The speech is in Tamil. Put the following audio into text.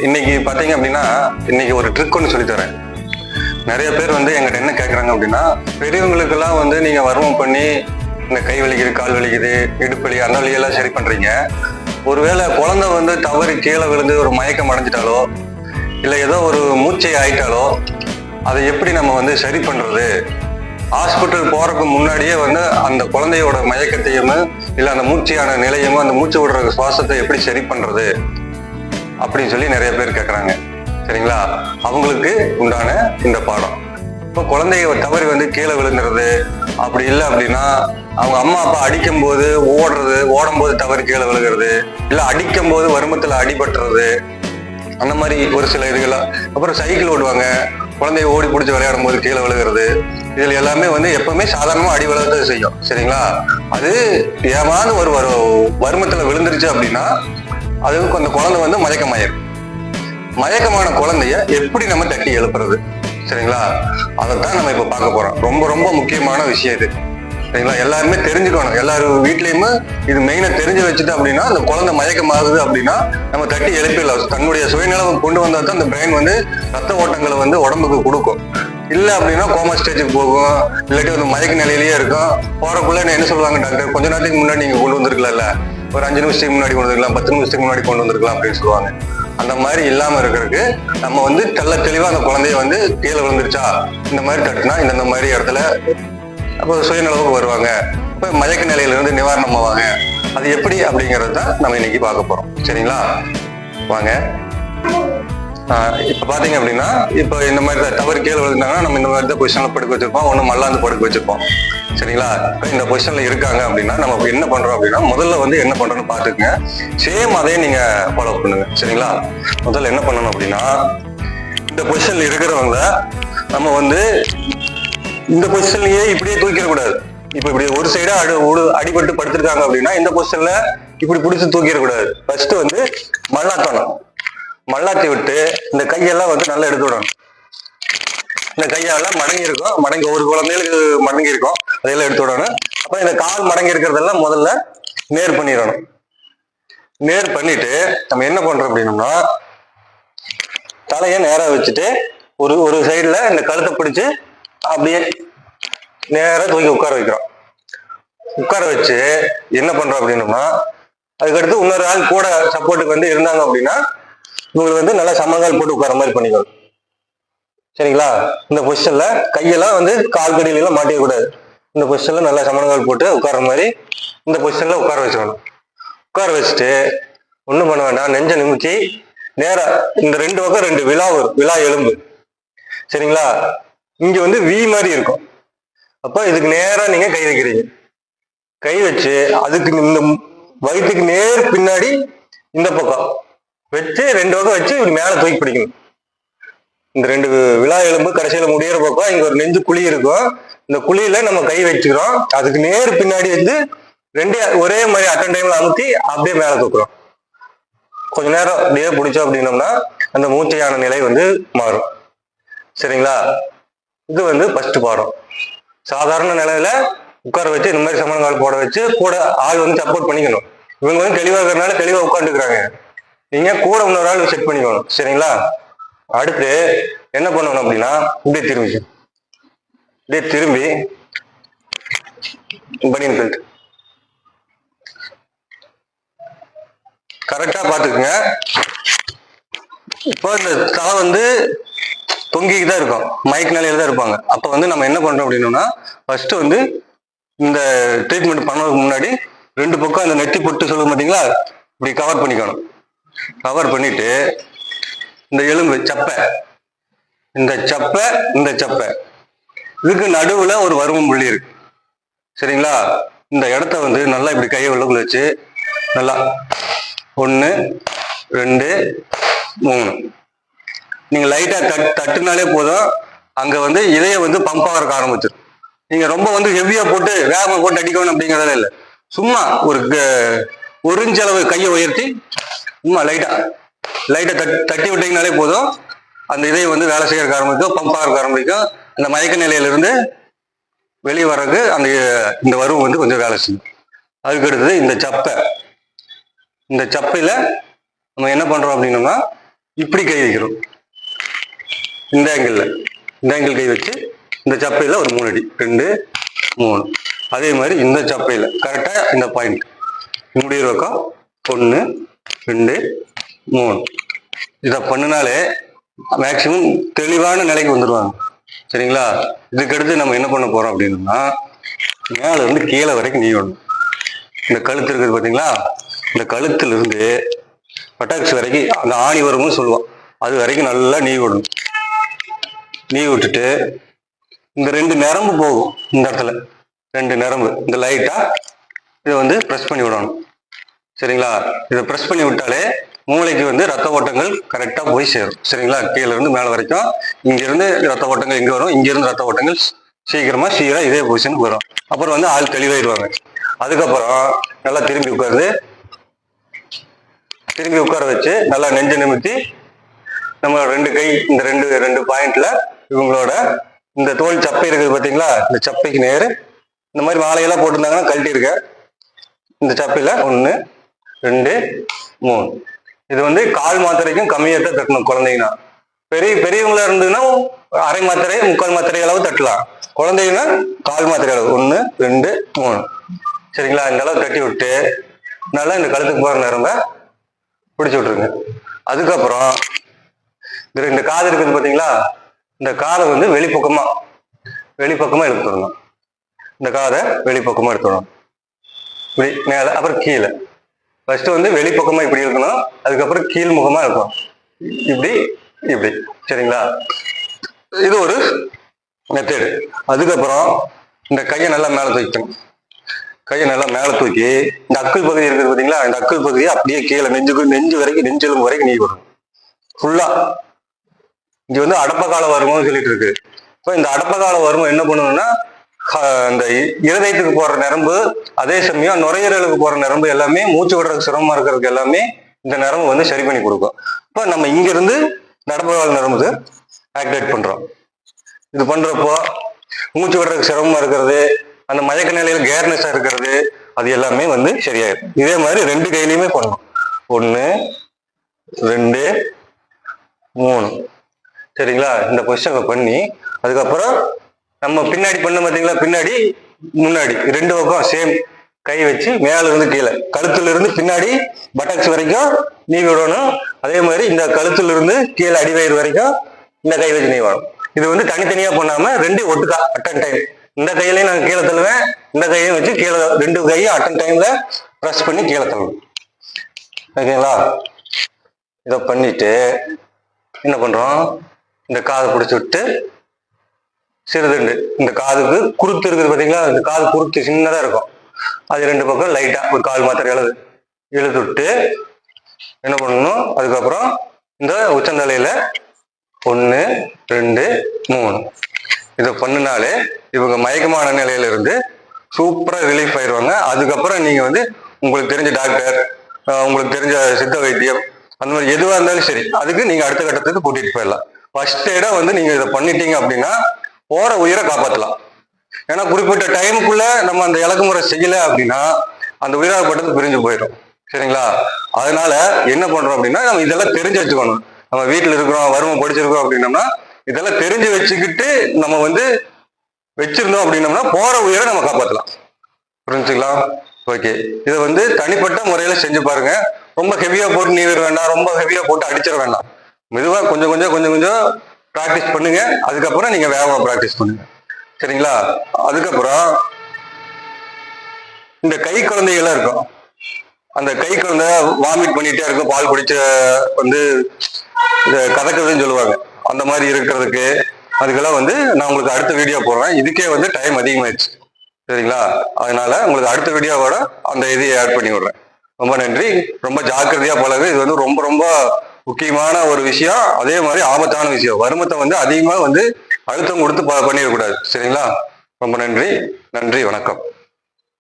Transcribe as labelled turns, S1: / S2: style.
S1: இன்னைக்கு பாத்தீங்க அப்படின்னா இன்னைக்கு ஒரு ட்ரிக் ஒன்று சொல்லி தரேன். நிறைய பேர் வந்து எங்கிட்ட என்ன கேட்குறாங்க அப்படின்னா பெரியவங்களுக்கெல்லாம் வந்து நீங்கள் வர்மம் பண்ணி இந்த கை வலிக்குது கால் வலிக்குது இடுப்பு வலி அந்த வழியெல்லாம் சரி பண்ணுறீங்க ஒருவேளை குழந்தை வந்து தவறி கீழே விழுந்து ஒரு மயக்கம் அடைஞ்சிட்டாலோ இல்லை ஏதோ ஒரு மூச்சை ஆயிட்டாலோ அதை எப்படி நம்ம வந்து சரி பண்ணுறது ஹாஸ்பிட்டல் போகிறதுக்கு முன்னாடியே வந்து அந்த குழந்தையோட மயக்கத்தையும் இல்லை அந்த மூச்சையான நிலையும் அந்த மூச்சு விடுற சுவாசத்தை எப்படி சரி பண்ணுறது அப்படின்னு சொல்லி நிறைய பேர் கேட்குறாங்க சரிங்களா? அவங்களுக்கு உண்டான இந்த பாடம். இப்போ குழந்தைய தவறி வந்து கீழே விழுந்துறது அப்படி இல்லை அப்படின்னா அவங்க அம்மா அப்பா அடிக்கும் போது ஓடுறது ஓடும் போது தவறு கீழே விழுகிறது இல்லை அடிக்கும் போது வருமத்தில் அடிபட்டுறது அந்த மாதிரி ஒரு சில இதுகள்லாம் அப்புறம் சைக்கிள் ஓடுவாங்க குழந்தைய ஓடி பிடிச்சி விளையாடும் போது கீழே விழுகிறது. இதில் எல்லாமே வந்து எப்பவுமே சாதாரணமாக அடி விழுகிறது செய்யும். சரிங்களா? அது ஏமாந்து ஒரு வருமத்தில் விழுந்துருச்சு அப்படின்னா அதுக்கு அந்த குழந்தை வந்து மயக்கமாயிரும் மயக்கமான குழந்தைய எப்படி நம்ம தட்டி எழுப்புறது? சரிங்களா? அதைத்தான் நம்ம இப்ப பார்க்க போறோம். ரொம்ப ரொம்ப முக்கியமான விஷயம் இது. சரிங்களா? எல்லாருமே தெரிஞ்சுக்கணும். எல்லாரும் வீட்லயுமே இது மெயினா தெரிஞ்சு வச்சுட்டு அப்படின்னா அந்த குழந்தை மயக்கமாகுது அப்படின்னா நம்ம தட்டி எழுப்பிடலாம். தன்னுடைய சுயநலவை கொண்டு வந்தா தான் அந்த பிரெயின் வந்து ரத்த ஓட்டங்களை வந்து உடம்புக்கு கொடுக்கும். இல்ல அப்படின்னா கோமா ஸ்டேஜுக்கு போகும். இல்லாட்டி வந்து மயக்க நிலையிலேயே இருக்கும். போறக்குள்ள என்ன சொல்லுவாங்க டாக்டர்? கொஞ்ச நேரத்துக்கு முன்னாடி நீங்க கொண்டு வந்திருக்கலாம்ல. ஒரு அஞ்சு நிமிஷத்துக்கு முன்னாடி கொண்டு வந்திருக்கலாம் பத்து நிமிஷத்துக்கு முன்னாடி கொண்டு வந்திருக்கலாம் அப்படின்னு சொல்லுவாங்க. அந்த மாதிரி இல்லாம இருக்கிறதுக்கு நம்ம வந்து தெல்ல தெளிவா அந்த குழந்தைய வந்து கீழே விழுந்துருச்சா இந்த மாதிரி தட்டுனா இந்த மாதிரி இடத்துல அப்போ சுயநலவுக்கு வருவாங்க. இப்போ மயக்க நிலையிலிருந்து நிவாரணம் ஆவாங்க அது எப்படி அப்படிங்கிறது தான் நம்ம இன்னைக்கு பார்க்க போறோம். சரிங்களா? வாங்க. இப்ப பாத்தீங்க அப்படின்னா இப்ப இந்த மாதிரி தான் தவறு கீழே விழுந்தாங்கன்னா நம்ம இந்த மாதிரி தான் பொசிஷன்ல படுக்க வச்சிருப்போம். ஒண்ணு மல்லாந்து படுக்க வச்சிருப்போம். சரிங்களா? இந்த பொசிஷன்ல இருக்காங்க அப்படின்னா நம்ம என்ன பண்றோம் அப்படின்னா முதல்ல வந்து என்ன பண்றோம்னு பாத்துக்கங்க சேம் அதே நீங்க ஃபாலோ பண்ணுங்க. சரிங்களா? முதல்ல என்ன பண்ணணும் அப்படின்னா இந்த பொசிஷன்ல இருக்கிறவங்க நம்ம வந்து இந்த பொசிஷன்லயே இப்படியே தூக்கிட கூடாது. இப்ப இப்படி ஒரு சைடா அடி உடு- அடிபட்டு படுத்திருக்காங்க அப்படின்னா இந்த பொசிஷன்ல இப்படி பிடிச்சி தூக்கிடக்கூடாது ஃபர்ஸ்ட் வந்து மல்லாக்கணும் மல்லாத்தி விட்டு இந்த கையெல்லாம் வந்து நல்லா எடுத்து விடணும். இந்த கையெல்லாம் மடங்கி இருக்கும். மடங்கி ஒரு குழந்தைகளுக்கு மடங்கி இருக்கும். அதையெல்லாம் எடுத்து விடணும். அப்புறம் இந்த கால் மடங்கி இருக்கிறதெல்லாம் முதல்ல நேர் பண்ணிடணும். நேர் பண்ணிட்டு நம்ம என்ன பண்றோம் அப்படின்னோம்னா தலையை நேராக வச்சுட்டு ஒரு ஒரு சைடில் இந்த கழுத்தை பிடிச்சி அப்படியே நேராக தூக்கி உட்கார வைக்கிறோம். உட்கார வச்சு என்ன பண்றோம் அப்படின்னோம்னா அதுக்கடுத்து இன்னொரு ஆள் கூட சப்போர்ட்டுக்கு வந்து இருந்தாங்க அப்படின்னா உங்களுக்கு வந்து நல்லா சமங்கால் போட்டு உட்கார மாதிரி பண்ணிக்கணும் சரிங்களா? இந்த பொசிஷன்ல கையெல்லாம் வந்து கால் கடியில எல்லாம் இந்த பொசிஷன்ல நல்லா சமணங்கால் போட்டு உட்கார மாதிரி இந்த பொசிஷன்ல உட்கார வச்சுக்கணும். உட்கார வச்சுட்டு ஒன்றும் பண்ண வேண்டாம். நெஞ்ச நிமித்தி நேரா இந்த ரெண்டு பக்கம் ரெண்டு விழா வரும். விழா எலும்பு. சரிங்களா? இங்க வந்து வி மாதிரி இருக்கும். அப்ப இதுக்கு நேரா நீங்க கை வைக்கிறீங்க. கை வச்சு அதுக்கு இந்த வயிற்றுக்கு நேர் பின்னாடி இந்த பக்கம். வச்சு ரெண்டு பக்கம் வச்சு இப்படி மேல தூக்கி பிடிக்கணும். இந்த ரெண்டு விழா எலும்பு கடைசியில முடியிற பக்கம் இங்க ஒரு நெஞ்சு குழி இருக்கும். இந்த குழியில நம்ம கை வச்சுக்கிறோம். அதுக்கு நேர் பின்னாடி வந்து ரெண்டு ஒரே மாதிரி அட்டன் டைம்ல அமுத்தி அப்படியே மேல தூக்குறோம். கொஞ்ச நேரம் அப்படியே பிடிச்சோம் அப்படின்னோம்னா அந்த மூச்சையான நிலை வந்து மாறும். சரிங்களா? இது வந்து ஃபர்ஸ்ட் பாடம். சாதாரண நிலையில உட்கார வச்சு இந்த மாதிரி சமணங்கால் போட வச்சு கூட ஆள் வந்து சப்போர்ட் பண்ணிக்கணும். இவங்க வந்து தெளிவாக இருக்கிறனால தெளிவா உட்காந்துக்கிறாங்க நீங்க கூட இன்னொரு ஆள் செட் பண்ணிக்கணும். சரிங்களா? அடுத்து என்ன பண்ணணும் அப்படின்னா இப்படியே திரும்பி. இப்படியே திரும்பி பனியன் பெல்ட் கரெக்டா பாத்துக்குங்க இப்போ இந்த தலை வந்து தொங்கிக்கு தான் இருக்கும். மைக் நிலையில தான் இருப்பாங்க. அப்ப வந்து நம்ம என்ன பண்றோம் அப்படின்னா ஃபர்ஸ்ட் வந்து இந்த ட்ரீட்மெண்ட் பண்ணதுக்கு முன்னாடி ரெண்டு பக்கம் இந்த நெத்தி பொட்டு சொல்லுங்க பாத்தீங்களா? இப்படி கவர் பண்ணிக்கணும். கவர் பண்ணிட்டு இந்த எலும்பு சப்பை. இந்த சப்பை இந்த சப்பை. இதுக்கு நடுவுல ஒரு வருமம் புள்ளி இருக்கு. சரிங்களா? இந்த இடத்த வந்து நல்லா இப்படி கையை உள்ளக்குள்ள வச்சு நல்லா ஒன்று ரெண்டு மூணு. நீங்க லைட்டா தட் தட்டுனாலே போதும். அங்க வந்து இதய வந்து பம்ப் ஆகிறக்க ஆரம்பிச்சிடும். நீங்க ரொம்ப வந்து ஹெவியா போட்டு வேகமாக போட்டு அடிக்கணும் அப்படிங்கிறதே இல்லை. சும்மா ஒரு க- கையை உயர்த்தி சும்மா லைட்டா லைட்டை தட்டி தட்டி விட்டீங்கனாலே போதும். அந்த இதை வந்து வேலை செய்யறதுக்கு ஆரம்பிக்கும் பம்பாக இருக்க ஆரம்பிக்கும். அந்த மயக்க நிலையிலிருந்து வெளியே வர்றதுக்கு அந்த இந்த வரும் வந்து கொஞ்சம் வேலை செய்யும். அதுக்கு அடுத்தது இந்த சப்பை. இந்த சப்பையில நம்ம என்ன பண்றோம் அப்படின்னோம்னா இப்படி கை வைக்கிறோம். இந்த ஆங்கிள் இந்த ஆங்கிள் கை வச்சு இந்த சப்பையில ஒரு மூணு அடி ரெண்டு மூணு. அதே மாதிரி இந்த சப்பையில. கரெக்டா இந்த பாயிண்ட் முடிகிற பக்கம் ஒன்று ரெண்டு மூணு. இதை பண்ணினாலே மேக்சிமம் தெளிவான நிலைக்கு வந்துடுவாங்க சரிங்களா? இதுக்கடுத்து நம்ம என்ன பண்ண போறோம் அப்படின்னா மேல இருந்து கீழே வரைக்கும் நீவணும். இந்த கழுத்து இருக்குது பார்த்தீங்களா இந்த கழுத்துல இருந்து பட்டாக்ஸ் வரைக்கும் அந்த ஆணி வரும்னு சொல்லுவோம் அது வரைக்கும் நல்லா நீவி விடணும் நீவி விட்டுட்டு இந்த ரெண்டு நரம்பு போகும் இந்த இடத்துல. ரெண்டு நரம்பு. இந்த லைட்டா இதை வந்து ப்ரெஸ் பண்ணி விடணும். சரிங்களா? இதை ப்ரெஸ் பண்ணி விட்டாலே மூளைக்கு வந்து ரத்த ஓட்டங்கள் கரெக்டாக போய் சேரும். சரிங்களா? கீழே இருந்து மேலே வரைக்கும். இங்கேருந்து ரத்த ஓட்டங்கள் இங்கே வரும். இங்கேருந்து ரத்த ஓட்டங்கள் சீக்கிரமாக சீக்கிரம் இதே பொசிஷனுக்கு வரும். அப்புறம் வந்து ஆள் தெளிவாயிடுவாங்க. அதுக்கப்புறம் நல்லா திரும்பி உட்காருது திரும்பி உட்கார வச்சு நல்லா நெஞ்சு நிமித்தி நம்ம ரெண்டு கை இந்த ரெண்டு ரெண்டு பாயிண்ட்ல இவங்களோட இந்த தோல் சப்பை இருக்குது பார்த்தீங்களா? இந்த சப்பைக்கு நேர். இந்த மாதிரி மாலையெல்லாம் போட்டிருந்தாங்கன்னா கழட்டி இருக்க இந்த சப்பையில் ஒன்று ரெண்டு மூணு. இது வந்து கால் மாத்திரைக்கும் கம்மியாக தான் தட்டணும் குழந்தைங்கன்னா. பெரிய பெரியவங்களா இருந்ததுன்னா அரை மாத்திரை முக்கால் மாத்திரை அளவு தட்டலாம். குழந்தைங்கன்னா கால் மாத்திரை அளவு. ஒன்று ரெண்டு மூணு. சரிங்களா? இந்த அளவு தட்டி விட்டு நல்லா இந்த கழுத்துக்கு போகிற நேரம்ப பிடிச்சி விட்ருங்க அதுக்கப்புறம் இந்த ரெண்டு காது இருக்குது பார்த்தீங்களா இந்த காதை வந்து வெளிப்பக்கமாக வெளிப்பக்கமாக எடுத்துடணும். இந்த காதை வெளிப்பக்கமாக எடுத்துடணும். இப்படி மேலே அப்புறம் கீழே. ஃபர்ஸ்ட் வந்து வெளிப்பக்கமா இப்படி இருக்கணும். அதுக்கப்புறம் கீழ் முகமா இருக்கும் இப்படி இப்படி. சரிங்களா? இது ஒரு மெத்தேடு அதுக்கப்புறம் இந்த கையை நல்லா மேலே தூக்கணும் கையை நல்லா மேலே தூக்கி இந்த அக்குள் பகுதி இருக்குது பார்த்தீங்களா? இந்த அக்குள் பகுதியை அப்படியே கீழே நெஞ்சுக்கு நெஞ்சு வரைக்கும் நெஞ்செலும்பு வரைக்கும் நீ வரும் ஃபுல்லா இங்க வந்து அடப்ப கால வருமம்னு சொல்லிட்டு இருக்கு. இப்போ இந்த அடப்ப கால வருமம் என்ன பண்ணணும்னா க- இந்த இருதயத்துக்கு போற நரம்பு அதே சமயம் நுரையீரலுக்கு போற நரம்பு எல்லாமே மூச்சு விடுறதுக்கு சிரமமா இருக்கிறதுக்கு எல்லாமே இந்த நரம்பு வந்து சரி பண்ணி கொடுக்கும். இப்போ நம்ம இங்கிருந்து நடப்பதால் நரம்பு ஆக்டிவேட் பண்றோம். இது பண்றப்போ மூச்சு விடுறதுக்கு சிரமமா இருக்கிறது அந்த மயக்க நிலையில கேர்னஸா இருக்கிறது அது எல்லாமே வந்து சரியாயிடும் இதே மாதிரி ரெண்டு கையிலையுமே பண்ணணும். ஒன்று ரெண்டு மூணு. சரிங்களா? இந்த பொசிஷனை பண்ணி அதுக்கப்புறம் நம்ம பின்னாடி பண்ண பார்த்தீங்களா பின்னாடி முன்னாடி. ரெண்டு பக்கம் சேம் கை வச்சு மேல இருந்து கீழே. கழுத்துல இருந்து பின்னாடி பட்டக்ஸ் வரைக்கும் நீவி விடணும். அதே மாதிரி இந்த கழுத்துல இருந்து கீழே அடிவயிறு வரைக்கும் இந்த கை வச்சு நீவணும் இது வந்து தனித்தனியா பண்ணாம ரெண்டு ஒட்டுக்கா அட்டன் டைம் இந்த கையிலையும் நாங்கள் கீழே தள்ளுவேன். இந்த கையும் வச்சு கீழே ரெண்டு கையும் அட்டன் டைம்ல ப்ரெஸ் பண்ணி கீழே தள்ளுவோம் ஓகேங்களா? இதை பண்ணிட்டு என்ன பண்றோம்? இந்த காதை பிடிச்சி விட்டு சிறுதுண்டு இந்த காதுக்கு குருத்து இருக்குது பார்த்தீங்களா இந்த காது குருத்து சின்னதாக இருக்கும். அது ரெண்டு பக்கம் லைட்டாக ஒரு கால் மாத்திரை எழுது இழுத்து என்ன பண்ணணும்? அதுக்கப்புறம் இந்த உச்சந்தலையில் ஒன்று ரெண்டு மூணு. இதை பண்ணினாலே இவங்க மயக்கமான நிலையில இருந்து சூப்பராக ரிலீஃப் ஆயிடுவாங்க. அதுக்கப்புறம் நீங்கள் வந்து உங்களுக்கு தெரிஞ்ச டாக்டர் உங்களுக்கு தெரிஞ்ச சித்த வைத்தியம் அந்த மாதிரி எதுவாக இருந்தாலும் சரி அதுக்கு நீங்கள் அடுத்த கட்டத்துக்கு கூட்டிகிட்டு போயிடலாம். ஃபர்ஸ்ட் எய்டா வந்து நீங்கள் இதை பண்ணிட்டீங்க அப்படின்னா போற உயிரை காப்பாற்றலாம் ஏன்னா குறிப்பிட்ட டைமுக்குள்ள நம்ம அந்த இலக்குமுறை செய்யல அப்படின்னா அந்த உயிராகப்பட்டது பிரிஞ்சு போயிடும். சரிங்களா? அதனால என்ன பண்றோம் அப்படின்னா நம்ம இதெல்லாம் தெரிஞ்சு வச்சுக்கணும். நம்ம வீட்டில் இருக்கிறோம் வறுமை படிச்சிருக்கோம் அப்படின்னம்னா இதெல்லாம் தெரிஞ்சு வச்சுக்கிட்டு நம்ம வந்து வச்சிருந்தோம் அப்படின்னம்னா போற உயிரை நம்ம காப்பாற்றலாம் புரிஞ்சுங்களா? ஓகே. இதை வந்து தனிப்பட்ட முறையில செஞ்சு பாருங்க. ரொம்ப ஹெவியா போட்டு நீவிட வேண்டாம். ரொம்ப ஹெவியா போட்டு அடிச்சிட வேண்டாம். மெதுவாக கொஞ்சம் கொஞ்சம் கொஞ்சம் கொஞ்சம் ப்ராக்டிஸ் பண்ணுங்க. அதுக்கப்புறம் நீங்க வேகமா ப்ராக்டிஸ் பண்ணுங்க. சரிங்களா? அதுக்கப்புறம் இந்த கை குழந்தைகள்லாம் இருக்கும். அந்த கை குழந்தை வாமிட் பண்ணிட்டே இருக்கும். பால் குடிச்ச வந்து இந்த சொல்லுவாங்க. அந்த மாதிரி இருக்கிறதுக்கு அதுக்கெல்லாம் வந்து நான் உங்களுக்கு அடுத்த வீடியோ போடுறேன். இதுக்கே வந்து டைம் அதிகமாயிடுச்சு. சரிங்களா? அதனால உங்களுக்கு அடுத்த வீடியோவோட அந்த இதையை ஆட் பண்ணி விடுறேன். ரொம்ப நன்றி. ரொம்ப ஜாக்கிரதையா பழகு. இது வந்து ரொம்ப ரொம்ப முக்கியமான ஒரு விஷயம் அதே மாதிரி ஆபத்தான விஷயம். வருமத்தை வந்து அதிகமாக வந்து அழுத்தம் கொடுத்து பண்ணிடக்கூடாது. சரிங்களா? ரொம்ப நன்றி. நன்றி. வணக்கம்.